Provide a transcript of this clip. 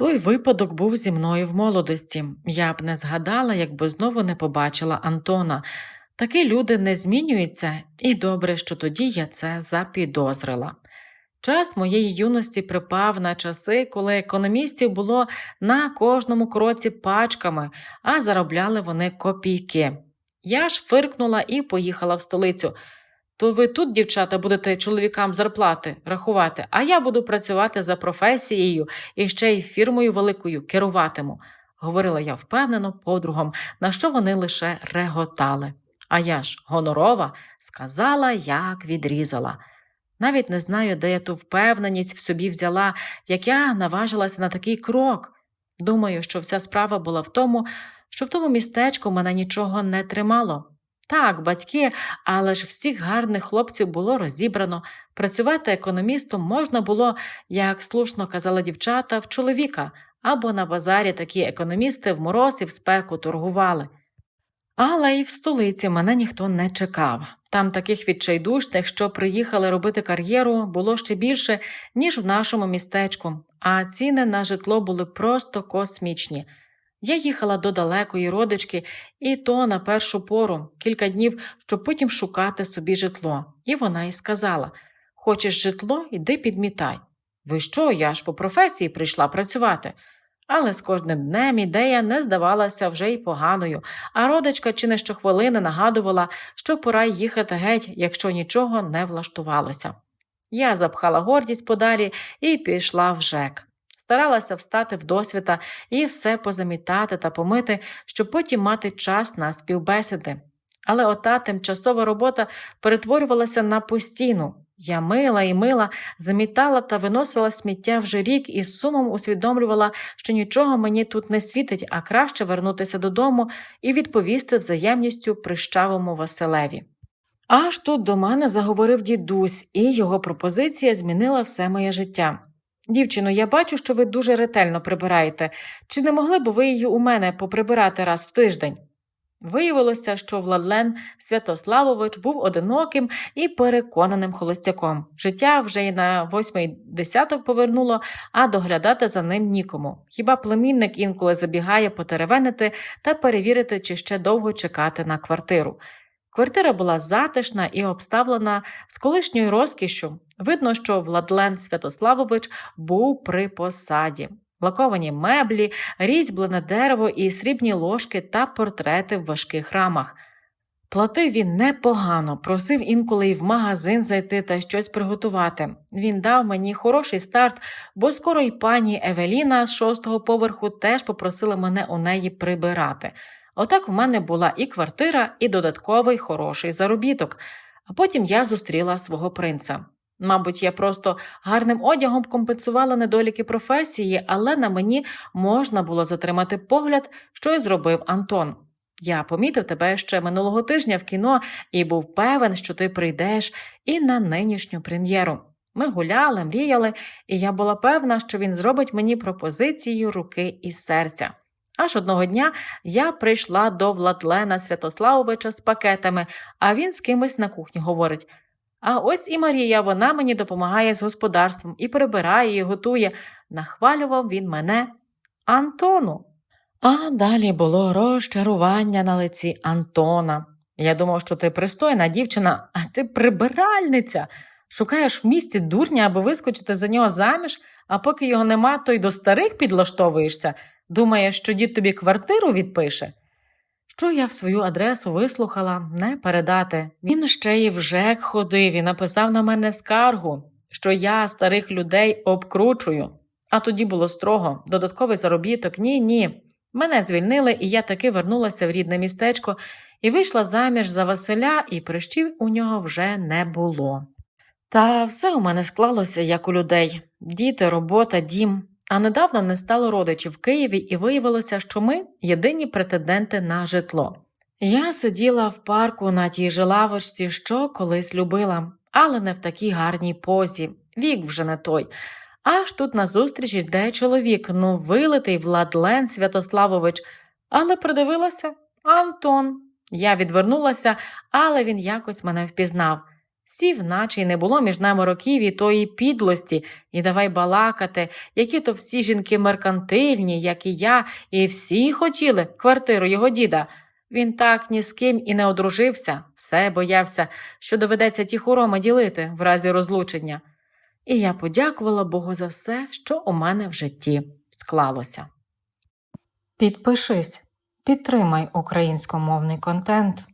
Той випадок був зі мною в молодості. Я б не згадала, якби знову не побачила Антона. Такі люди не змінюються, і добре, що тоді я це запідозрила. Час моєї юності припав на часи, коли економістів було на кожному кроці пачками, а заробляли вони копійки. Я ж фиркнула і поїхала в столицю. То ви тут, дівчата, будете чоловікам зарплати рахувати, а я буду працювати за професією і ще й фірмою великою керуватиму, говорила я впевнено подругам, на що вони лише реготали. А я ж гонорова сказала, як відрізала. Навіть не знаю, де я ту впевненість в собі взяла, як я наважилася на такий крок. Думаю, що вся справа була в тому, що в тому містечку мене нічого не тримало. Так, батьки, але ж всіх гарних хлопців було розібрано. Працювати економістом можна було, як слушно казали дівчата, в чоловіка, або на базарі такі економісти в мороз і в спеку торгували. Але і в столиці мене ніхто не чекав. Там таких відчайдушних, що приїхали робити кар'єру, було ще більше, ніж в нашому містечку, а ціни на житло були просто космічні. Я їхала до далекої родички, і то на першу пору, кілька днів, щоб потім шукати собі житло. І вона й сказала: Хочеш житло, іди підмітай. Ви що, я ж по професії прийшла працювати. Але з кожним днем ідея не здавалася вже й поганою, а родичка чи не щохвилини нагадувала, що пора їхати геть, якщо нічого не влаштувалося. Я запхала гордість подалі і пішла в ЖЕК. Старалася встати в досвіта і все позамітати та помити, щоб потім мати час на співбесіди. Але ота тимчасова робота перетворювалася на постійну. Я мила і мила, замітала та виносила сміття вже рік і з сумом усвідомлювала, що нічого мені тут не світить, а краще вернутися додому і відповісти взаємністю прищавому Василеві. Аж тут до мене заговорив дідусь, і його пропозиція змінила все моє життя. Дівчино, я бачу, що ви дуже ретельно прибираєте. Чи не могли б ви її у мене поприбирати раз в тиждень? Виявилося, що Владлен Святославович був одиноким і переконаним холостяком. Життя вже й на восьмий десяток повернуло, а доглядати за ним нікому. Хіба племінник інколи забігає потеревенити та перевірити, чи ще довго чекати на квартиру. Квартира була затишна і обставлена з колишньою розкішшю. Видно, що Владлен Святославович був при посаді. Лаковані меблі, різьблене дерево і срібні ложки та портрети в важких рамах. Платив він непогано, просив інколи й в магазин зайти та щось приготувати. Він дав мені хороший старт, бо скоро й пані Евеліна з шостого поверху теж попросила мене у неї прибирати. Отак в мене була і квартира, і додатковий хороший заробіток, а потім я зустріла свого принца. Мабуть, я просто гарним одягом компенсувала недоліки професії, але на мені можна було затримати погляд, що й зробив Антон. Я помітив тебе ще минулого тижня в кіно і був певен, що ти прийдеш і на нинішню прем'єру. Ми гуляли, мріяли, і я була певна, що він зробить мені пропозицію руки і серця. Аж одного дня я прийшла до Владлена Святославовича з пакетами, а він з кимось на кухні говорить. А ось і Марія, вона мені допомагає з господарством і прибирає, і готує. Нахвалював він мене Антону. А далі було розчарування на лиці Антона. Я думав, що ти пристойна дівчина, а ти прибиральниця. Шукаєш в місті дурня, аби вискочити за нього заміж, а поки його нема, то й до старих підлаштовуєшся. Думаєш, що дід тобі квартиру відпише? Що я в свою адресу вислухала, не передати. Він ще й в ЖЕК ходив і написав на мене скаргу, що я старих людей обкручую. А тоді було строго, додатковий заробіток, ні, ні. Мене звільнили, і я таки вернулася в рідне містечко і вийшла заміж за Василя, і прищів у нього вже не було. Та все у мене склалося, як у людей діти, робота, дім. А недавно не стало родичів в Києві, і виявилося, що ми єдині претенденти на житло. Я сиділа в парку на тій же лавочці, що колись любила, але не в такій гарній позі, вік вже не той. Аж тут назустріч йде чоловік, ну вилитий Владлен Святославович, але придивилася Антон. Я відвернулася, але він якось мене впізнав. Сів, наче й не було між нами років і тої підлості, і давай балакати, які то всі жінки меркантильні, як і я, і всі хотіли квартиру його діда. Він так ні з ким і не одружився, все боявся, що доведеться ті хороми ділити в разі розлучення. І я подякувала Богу за все, що у мене в житті склалося. Підпишись, підтримай українськомовний контент.